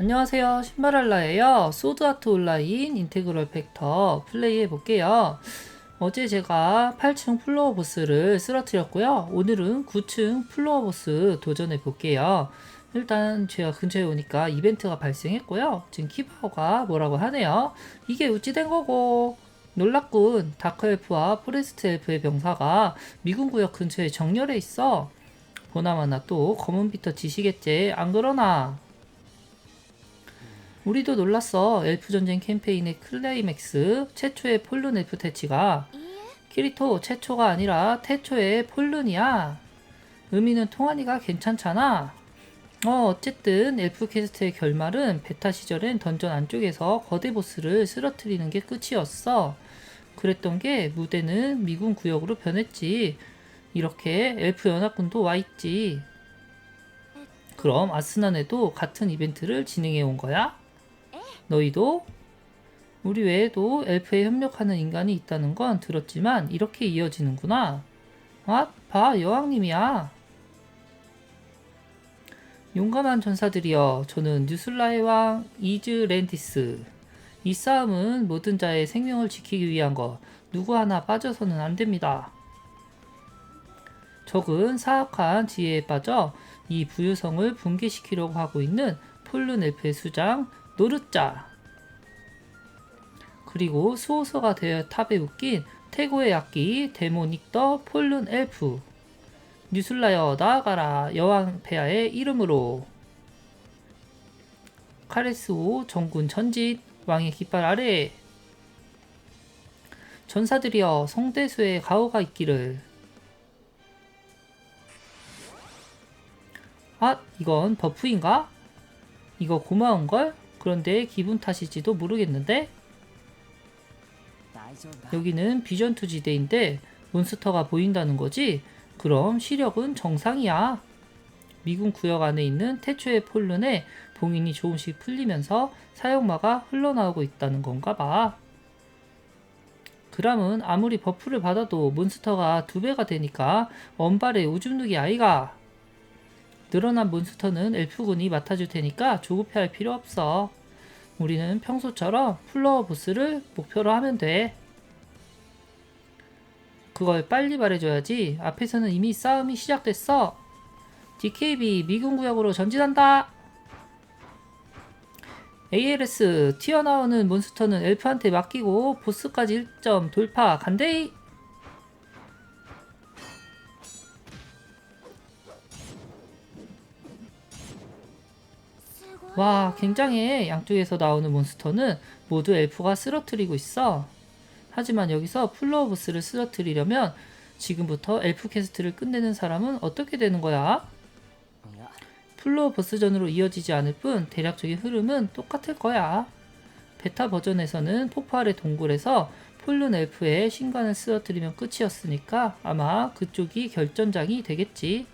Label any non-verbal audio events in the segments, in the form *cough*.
안녕하세요. 신발알라예요. 소드아트 온라인 인테그럴 팩터 플레이 해 볼게요. 어제 제가 8층 플로어 보스를 쓰러뜨렸고요. 오늘은 9층 플로어 보스 도전해 볼게요. 일단 제가 근처에 오니까 이벤트가 발생했고요. 지금 키바오가 뭐라고 하네요. 이게 어찌 된 거고. 놀랍군. 다크엘프와 포레스트 엘프의 병사가 미군 구역 근처에 정렬해 있어. 보나마나 또 검은 비터 지시겠지? 안 그러나 우리도 놀랐어. 엘프 전쟁 캠페인의 클라이맥스 최초의 폴룬 엘프 퇴치가 키리토 최초가 아니라 태초의 폴룬이야. 의미는 통하니가 괜찮잖아. 어, 어쨌든 엘프 퀘스트의 결말은 베타 시절엔 던전 안쪽에서 거대 보스를 쓰러뜨리는 게 끝이었어. 그랬던 게 무대는 미군 구역으로 변했지. 이렇게 엘프 연합군도 와 있지. 그럼 아스난에도 같은 이벤트를 진행해 온 거야? 너희도 우리 외에도 엘프에 협력하는 인간이 있다는 건 들었지만 이렇게 이어지는구나. 아, 봐, 여왕님이야. 용감한 전사들이여, 저는 뉴슬라의 왕 이즈랜디스. 이 싸움은 모든 자의 생명을 지키기 위한 것, 누구 하나 빠져서는 안 됩니다. 적은 사악한 지혜에 빠져 이 부유성을 붕괴시키려고 하고 있는 폴른 엘프의 수장 노르자. 그리고 수호서가 되어 탑에 웃긴 태고의 악기 데모닉 더 폴른 엘프. 뉴슬라여 나아가라 여왕 폐하의 이름으로. 카레스오 정군 전진 왕의 깃발 아래. 전사들이여 성대수의 가호가 있기를. 아 이건 버프인가? 이거 고마운걸? 그런데 기분 탓일지도 모르겠는데? 여기는 비전 투 지대인데 몬스터가 보인다는 거지? 그럼 시력은 정상이야. 미군 구역 안에 있는 태초의 폴른에 봉인이 조금씩 풀리면서 사용마가 흘러나오고 있다는 건가 봐. 그람은 아무리 버프를 받아도 몬스터가 두 배가 되니까 원발의 오줌 누기 아이가. 늘어난 몬스터는 엘프군이 맡아줄 테니까 조급해할 필요 없어. 우리는 평소처럼 플로어 보스를 목표로 하면 돼. 그걸 빨리 말해줘야지. 앞에서는 이미 싸움이 시작됐어. DKB 미군 구역으로 전진한다. ALS 튀어나오는 몬스터는 엘프한테 맡기고 보스까지 1점 돌파 간대이. 와, 굉장해. 양쪽에서 나오는 몬스터는 모두 엘프가 쓰러뜨리고 있어. 하지만 여기서 플로어 보스를 쓰러뜨리려면 지금부터 엘프 캐스트를 끝내는 사람은 어떻게 되는 거야? 플로어 보스전으로 이어지지 않을 뿐 대략적인 흐름은 똑같을 거야. 베타 버전에서는 폭발의 동굴에서 폴른 엘프의 신관을 쓰러뜨리면 끝이었으니까 아마 그쪽이 결전장이 되겠지.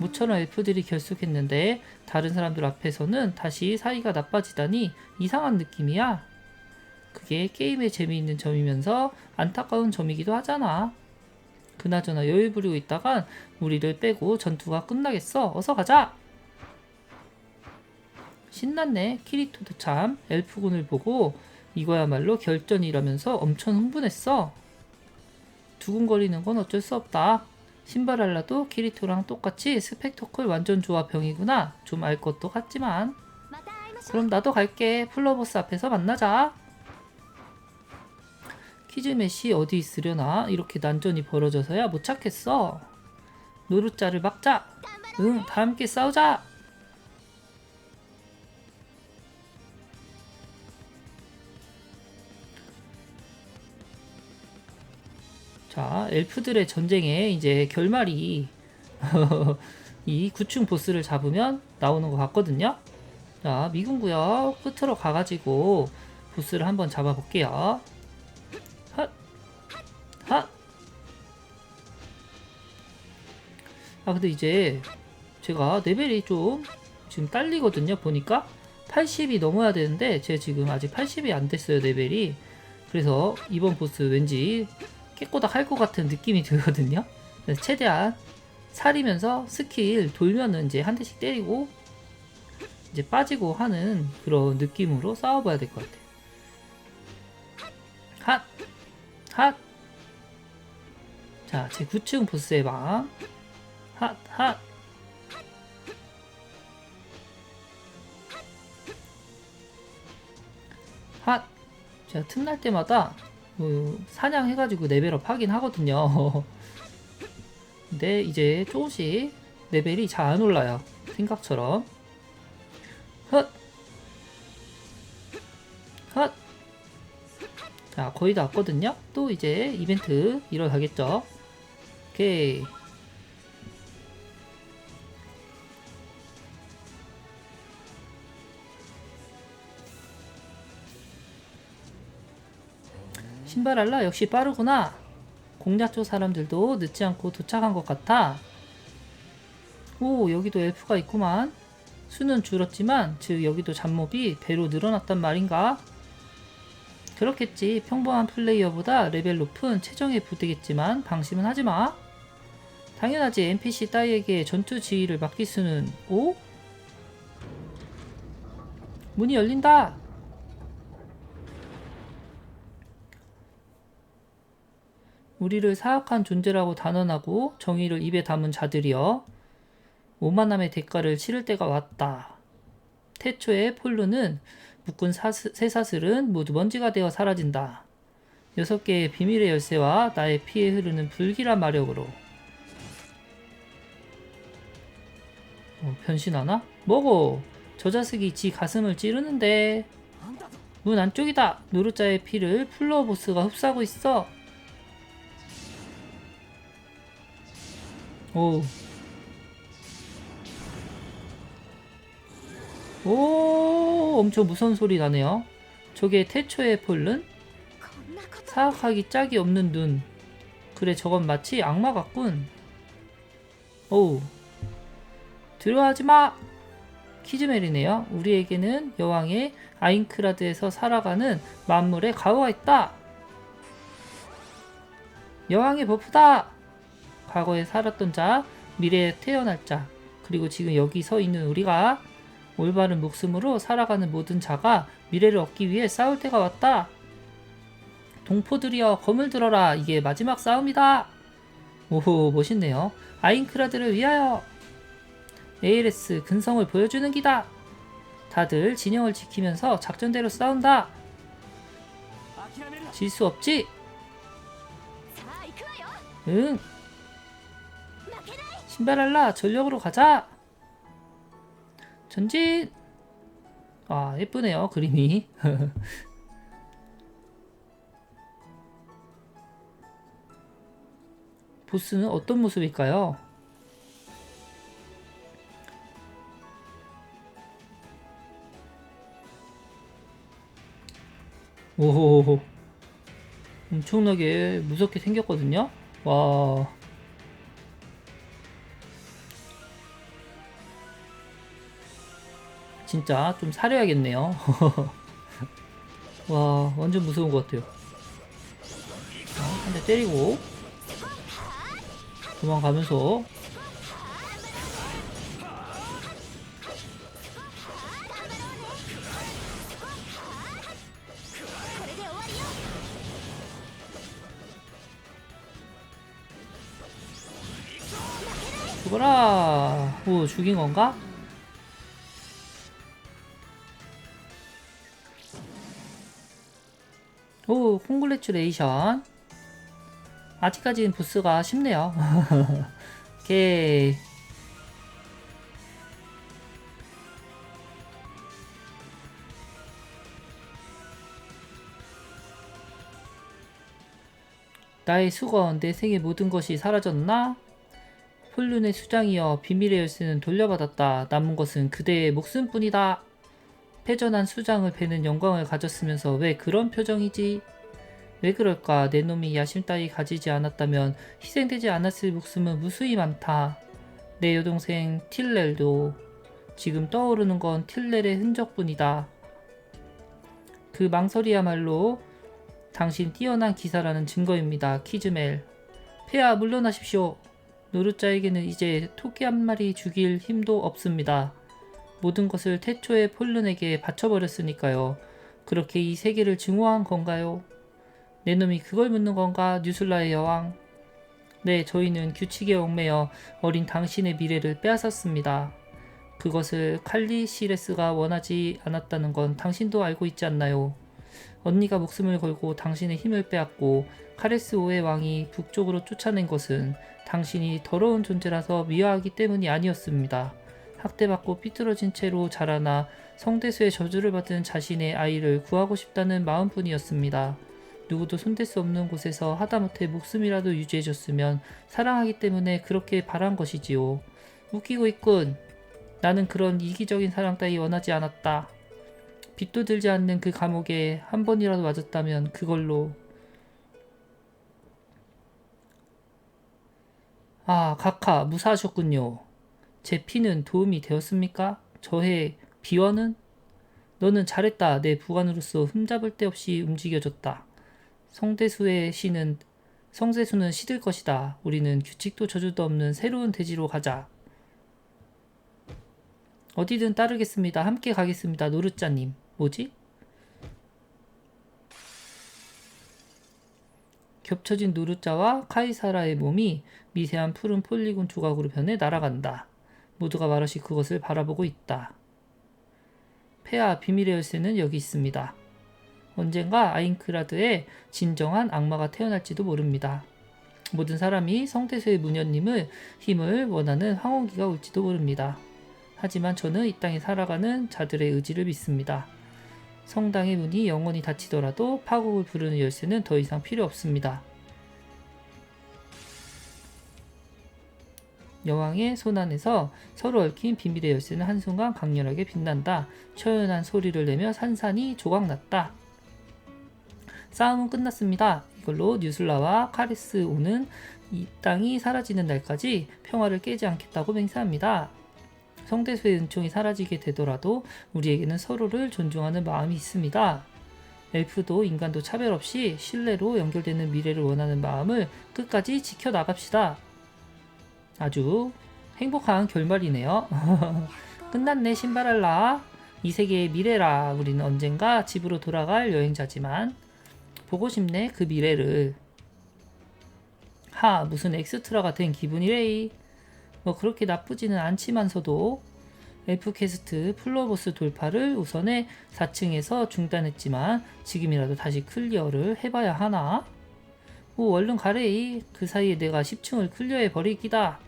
모처럼 엘프들이 결속했는데 다른 사람들 앞에서는 다시 사이가 나빠지다니 이상한 느낌이야. 그게 게임의 재미있는 점이면서 안타까운 점이기도 하잖아. 그나저나 여유 부리고 있다간 우리를 빼고 전투가 끝나겠어. 어서 가자! 신났네. 키리토도 참 엘프군을 보고 이거야말로 결전이라면서 엄청 흥분했어. 두근거리는 건 어쩔 수 없다. 신발알라도 키리토랑 똑같이 스펙터클 완전 조합병이구나. 좀 알 것도 같지만. 그럼 나도 갈게. 플러버스 앞에서 만나자. 키즈맷이 어디 있으려나? 이렇게 난전이 벌어져서야 못 찾겠어. 노루자를 막자. 응, 다 함께 싸우자. 자, 엘프들의 전쟁에 이제 결말이 *laughs* 이 9층 보스를 잡으면 나오는 것 같거든요. 자, 미군 구역 끝으로 가가지고 보스를 한번 잡아볼게요. 핫! 핫! 아, 근데 이제 제가 레벨이 좀 지금 딸리거든요. 보니까 80이 넘어야 되는데 제가 지금 아직 80이 안 됐어요. 레벨이. 그래서 이번 보스 왠지 깨꼬닥 할 것 같은 느낌이 들거든요. 그래서 최대한 살이면서 스킬 돌면은 이제 한 대씩 때리고 이제 빠지고 하는 그런 느낌으로 싸워봐야 될 것 같아요. 핫! 핫! 자, 제 9층 보스의 방. 핫! 핫! 핫! 제가 틈날 때마다 그 사냥해가지고 레벨업 하긴 하거든요. *laughs* 근데 이제 조금씩 레벨이 잘 안 올라요. 생각처럼. 헛! 헛! 자, 거의 다 왔거든요? 또 이제 이벤트 일어나겠죠? 오케이. 신발알라 역시 빠르구나. 공략 쪽 사람들도 늦지 않고 도착한 것 같아. 오, 여기도 엘프가 있구만. 수는 줄었지만, 즉, 여기도 잡몹이 배로 늘어났단 말인가? 그렇겠지. 평범한 플레이어보다 레벨 높은 최정예 부대겠지만, 방심은 하지 마. 당연하지. NPC 따위에게 전투 지휘를 맡길 수는, 오? 문이 열린다! 우리를 사악한 존재라고 단언하고 정의를 입에 담은 자들이여 오만함의 대가를 치를 때가 왔다. 태초에 폴루는 묶은 사스, 쇠사슬은 모두 먼지가 되어 사라진다. 여섯 개의 비밀의 열쇠와 나의 피에 흐르는 불길한 마력으로 어, 변신하나? 뭐고? 저 자식이 지 가슴을 찌르는데 문 안쪽이다! 노르자의 피를 플로어 보스가 흡수하고 있어! 오. 오, 엄청 무서운 소리 나네요. 저게 태초의 폴른? 사악하기 짝이 없는 눈. 그래, 저건 마치 악마 같군. 오. 들어하지 마! 키즈멜이네요. 우리에게는 여왕의 아인크라드에서 살아가는 만물의 가호가 있다! 여왕의 버프다! 과거에 살았던 자, 미래에 태어날 자, 그리고 지금 여기 서 있는 우리가 올바른 목숨으로 살아가는 모든 자가 미래를 얻기 위해 싸울 때가 왔다. 동포들이여 검을 들어라. 이게 마지막 싸움이다. 오호 멋있네요. 아인크라드를 위하여 ALS 근성을 보여주는 기다. 다들 진영을 지키면서 작전대로 싸운다. 질 수 없지? 응. 신발할라 전력으로 가자. 전진. 아 예쁘네요 그림이. *laughs* 보스는 어떤 모습일까요? 오호호호 엄청나게 무섭게 생겼거든요. 와. 진짜 좀 사려야겠네요. *laughs* 와 완전 무서운 것 같아요. 한 대 때리고 도망가면서 죽어라 오 죽인 건가? 콩글레츄레이션. 아직까지는 보스가 쉽네요. *laughs* 오케이. 나의 수건, 내 생의 모든 것이 사라졌나? 폴륜의 수장이여 비밀의 열쇠는 돌려받았다. 남은 것은 그대의 목숨뿐이다. 패전한 수장을 베는 영광을 가졌으면서 왜 그런 표정이지? 왜 그럴까? 내 놈이 야심 따위 가지지 않았다면 희생되지 않았을 목숨은 무수히 많다. 내 여동생 틸렐도 지금 떠오르는 건 틸렐의 흔적뿐이다. 그 망설이야말로 당신 뛰어난 기사라는 증거입니다. 키즈멜. 폐하 물러나십시오. 노르자에게는 이제 토끼 한 마리 죽일 힘도 없습니다. 모든 것을 태초의 폴른에게 바쳐버렸으니까요. 그렇게 이 세계를 증오한 건가요? 내 놈이 그걸 묻는 건가, 뉴슬라의 여왕? 네, 저희는 규칙에 얽매여 어린 당신의 미래를 빼앗았습니다. 그것을 칼리시레스가 원하지 않았다는 건 당신도 알고 있지 않나요? 언니가 목숨을 걸고 당신의 힘을 빼앗고 카레스오의 왕이 북쪽으로 쫓아낸 것은 당신이 더러운 존재라서 미워하기 때문이 아니었습니다. 학대받고 삐뚤어진 채로 자라나 성대수의 저주를 받은 자신의 아이를 구하고 싶다는 마음뿐이었습니다. 누구도 손댈 수 없는 곳에서 하다못해 목숨이라도 유지해줬으면 사랑하기 때문에 그렇게 바란 것이지요. 웃기고 있군. 나는 그런 이기적인 사랑 따위 원하지 않았다. 빚도 들지 않는 그 감옥에 한 번이라도 맞았다면 그걸로 아 카카 무사하셨군요. 제 피는 도움이 되었습니까? 저의 비원은? 너는 잘했다. 내 부관으로서 흠잡을 데 없이 움직여줬다. 성대수의 시는 성세수는 시들 것이다. 우리는 규칙도 저주도 없는 새로운 대지로 가자. 어디든 따르겠습니다. 함께 가겠습니다. 노르자님. 뭐지? 겹쳐진 노르자와 카이사라의 몸이 미세한 푸른 폴리곤 조각으로 변해 날아간다. 모두가 말없이 그것을 바라보고 있다. 폐하 비밀의 열쇠는 여기 있습니다. 언젠가 아인크라드에 진정한 악마가 태어날지도 모릅니다. 모든 사람이 성대수의 무녀님을 힘을 원하는 황혼기가 올지도 모릅니다. 하지만 저는 이 땅에 살아가는 자들의 의지를 믿습니다. 성당의 문이 영원히 닫히더라도 파국을 부르는 열쇠는 더 이상 필요 없습니다. 여왕의 손 안에서 서로 얽힌 비밀의 열쇠는 한순간 강렬하게 빛난다. 초연한 소리를 내며 산산이 조각났다. 싸움은 끝났습니다. 이걸로 뉴슬라와 카리스 오는 이 땅이 사라지는 날까지 평화를 깨지 않겠다고 맹세합니다. 성대수의 은총이 사라지게 되더라도 우리에게는 서로를 존중하는 마음이 있습니다. 엘프도 인간도 차별 없이 신뢰로 연결되는 미래를 원하는 마음을 끝까지 지켜나갑시다. 아주 행복한 결말이네요. *laughs* 끝났네 신발알라. 이 세계의 미래라. 우리는 언젠가 집으로 돌아갈 여행자지만 보고 싶네 그 미래를. 하 무슨 엑스트라가 된 기분이래이. 뭐 그렇게 나쁘지는 않지만서도 엘프캐스트 플로보스 돌파를 우선에 4층에서 중단했지만 지금이라도 다시 클리어를 해봐야 하나? 오 얼른 가래이 그 사이에 내가 10층을 클리어해 버리기다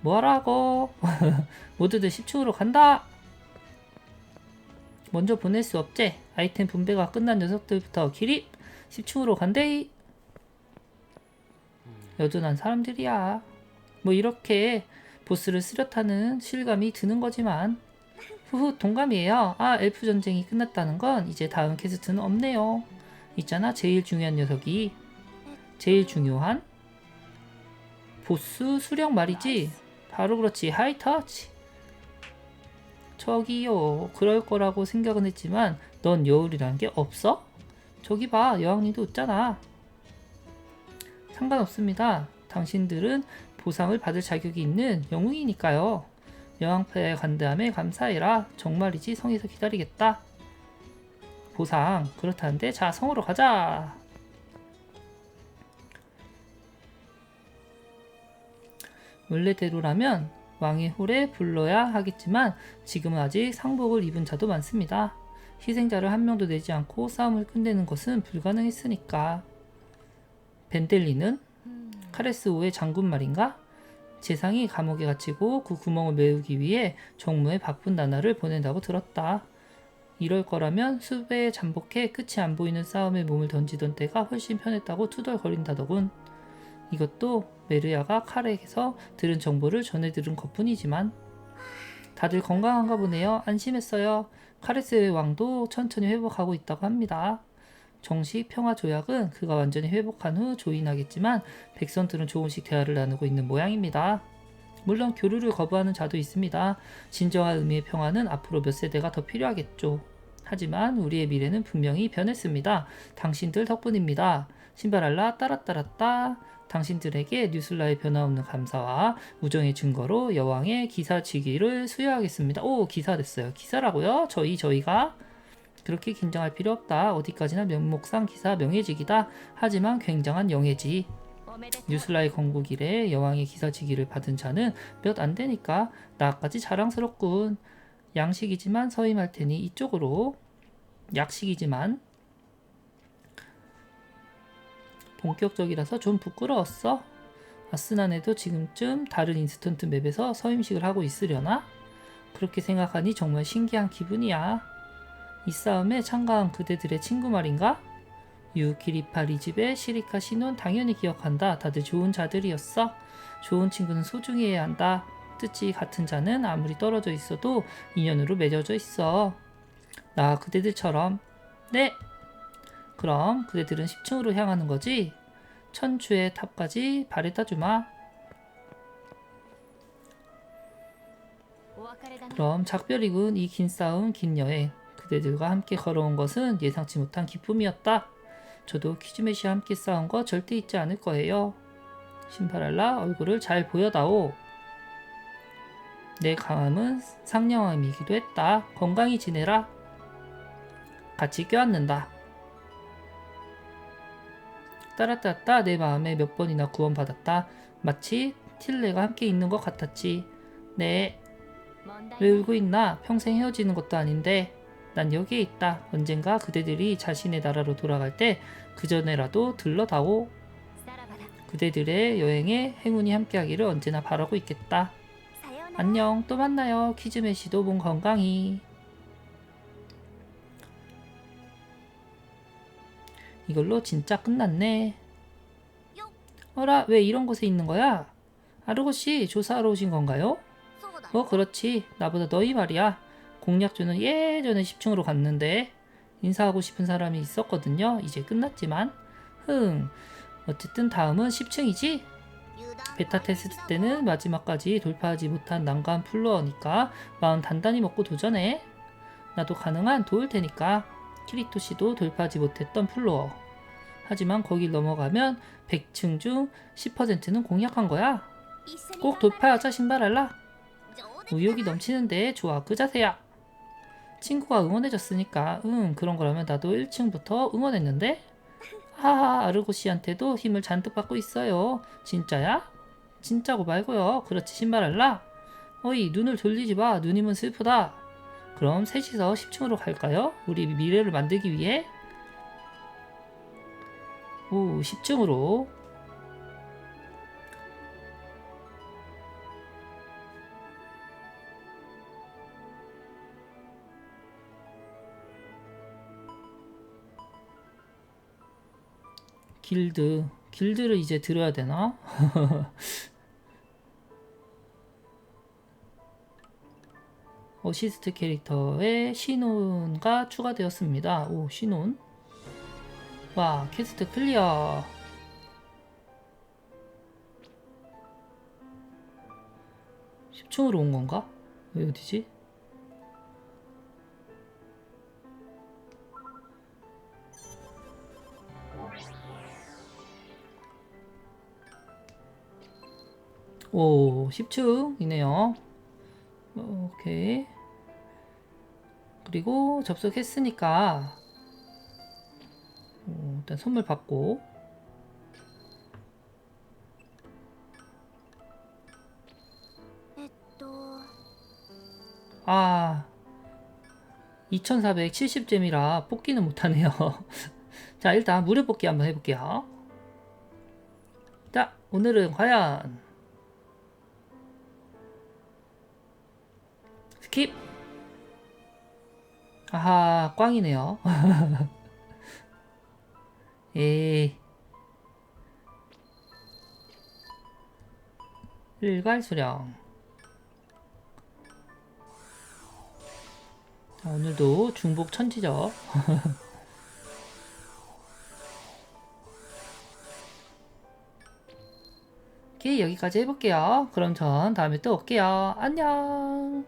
뭐라고 *laughs* 모두들 10층으로 간다 먼저 보낼 수 없제 아이템 분배가 끝난 녀석들부터 기립 10층으로 간대이 여전한 사람들이야 뭐 이렇게 보스를 쓰려타는 실감이 드는 거지만 후후 동감이에요. 아 엘프 전쟁이 끝났다는 건 이제 다음 퀘스트는 없네요. 있잖아 제일 중요한 녀석이 제일 중요한 보스 수령 말이지. 바로 그렇지 하이터치. 저기요 그럴 거라고 생각은 했지만 넌 여울이란 게 없어? 저기 봐 여왕님도 웃잖아. 상관없습니다. 당신들은 보상을 받을 자격이 있는 영웅이니까요. 여왕패에 간 다음에 감사해라. 정말이지 성에서 기다리겠다. 보상 그렇다는데 자 성으로 가자. 원래대로라면 왕의 홀에 불러야 하겠지만 지금은 아직 상복을 입은 자도 많습니다. 희생자를 한 명도 내지 않고 싸움을 끝내는 것은 불가능했으니까. 벤델리는 카레스오의 장군 말인가? 재상이 감옥에 갇히고 그 구멍을 메우기 위해 정무에 바쁜 나날을 보낸다고 들었다. 이럴 거라면 숲에 잠복해 끝이 안 보이는 싸움에 몸을 던지던 때가 훨씬 편했다고 투덜거린다더군. 이것도 메르야가 칼에게서 들은 정보를 전해 들은 것뿐이지만 다들 건강한가 보네요. 안심했어요. 카레스의 왕도 천천히 회복하고 있다고 합니다. 정식 평화 조약은 그가 완전히 회복한 후 조인하겠지만 백성들은 조금씩 대화를 나누고 있는 모양입니다. 물론 교류를 거부하는 자도 있습니다. 진정한 의미의 평화는 앞으로 몇 세대가 더 필요하겠죠. 하지만 우리의 미래는 분명히 변했습니다. 당신들 덕분입니다. 신발알라 따라따랐다. 당신들에게 뉴슬라의 변화없는 감사와 우정의 증거로 여왕의 기사직위를 수여하겠습니다. 오 기사 됐어요. 기사라고요? 저희 저희가 그렇게 긴장할 필요 없다. 어디까지나 명목상 기사 명예직이다. 하지만 굉장한 영예지. 뉴슬라의 건국 이래 여왕의 기사직위를 받은 자는 몇 안 되니까 나까지 자랑스럽군. 양식이지만 서임할 테니 이쪽으로 약식이지만 본격적이라서 좀 부끄러웠어. 아스난에도 지금쯤 다른 인스턴트 맵에서 서임식을 하고 있으려나? 그렇게 생각하니 정말 신기한 기분이야. 이 싸움에 참가한 그대들의 친구 말인가? 유키리파 리집의 시리카 신혼 당연히 기억한다. 다들 좋은 자들이었어. 좋은 친구는 소중히 해야 한다. 뜻이 같은 자는 아무리 떨어져 있어도 인연으로 맺어져 있어. 나 그대들처럼. 네. 그럼 그대들은 10층으로 향하는 거지? 천추의 탑까지 바래다 주마 그럼 작별이군 이 긴 싸움, 긴 여행. 그대들과 함께 걸어온 것은 예상치 못한 기쁨이었다. 저도 키즈메시와 함께 싸운 거 절대 잊지 않을 거예요. 신파랄라 얼굴을 잘 보여다오. 내 강함은 상냥함이기도 했다. 건강히 지내라. 같이 껴안는다. 따라따따 내 마음에 몇 번이나 구원받았다. 마치 틸레가 함께 있는 것 같았지. 네. 왜 울고 있나? 평생 헤어지는 것도 아닌데. 난 여기에 있다. 언젠가 그대들이 자신의 나라로 돌아갈 때 그 전에라도 들러다오. 그대들의 여행에 행운이 함께하기를 언제나 바라고 있겠다. 안녕, 또 만나요. 키즈메시도 몸 건강히. 이걸로 진짜 끝났네. 어라, 왜 이런 곳에 있는 거야? 아르고씨 조사하러 오신 건가요? 어, 그렇지. 나보다 너희 말이야. 공략주는 예전에 10층으로 갔는데 인사하고 싶은 사람이 있었거든요. 이제 끝났지만. 흥. 어쨌든 다음은 10층이지? 베타 테스트 때는 마지막까지 돌파하지 못한 난관 플로어니까 마음 단단히 먹고 도전해. 나도 가능한 도울 테니까. 키리토 씨도 돌파하지 못했던 플로어. 하지만 거길 넘어가면 100층 중 10%는 공략한 거야. 꼭 돌파하자 신발할라. 의욕이 넘치는데 좋아 그 자세야. 친구가 응원해줬으니까 응 그런 거라면 나도 1층부터 응원했는데 하하 아르고 씨한테도 힘을 잔뜩 받고 있어요. 진짜야? 진짜고 말고요. 그렇지 신발할라. 어이 눈을 돌리지 마. 눈이면 슬프다. 그럼 셋이서 10층으로 갈까요? 우리 미래를 만들기 위해? 오 10층으로 길드 길드를 이제 들어야 되나? *laughs* 어시스트 캐릭터에 신혼가 추가되었습니다. 오 신혼 와 퀘스트 클리어 (10층으로) 온 건가? 왜 어디지? 오, 10층이네요. 오케이. 그리고 접속했으니까 어, 일단 선물 받고. 네, 아 2470잼이라 뽑기는 못하네요. *laughs* 자 일단 무료 뽑기 한번 해볼게요. 자 오늘은 과연. 스킵. 아하 꽝이네요. *laughs* 에이 일괄 수령 자, 오늘도 중복 천지죠. *laughs* 오케이, 여기까지 해볼게요. 그럼 전 다음에 또 올게요. 안녕.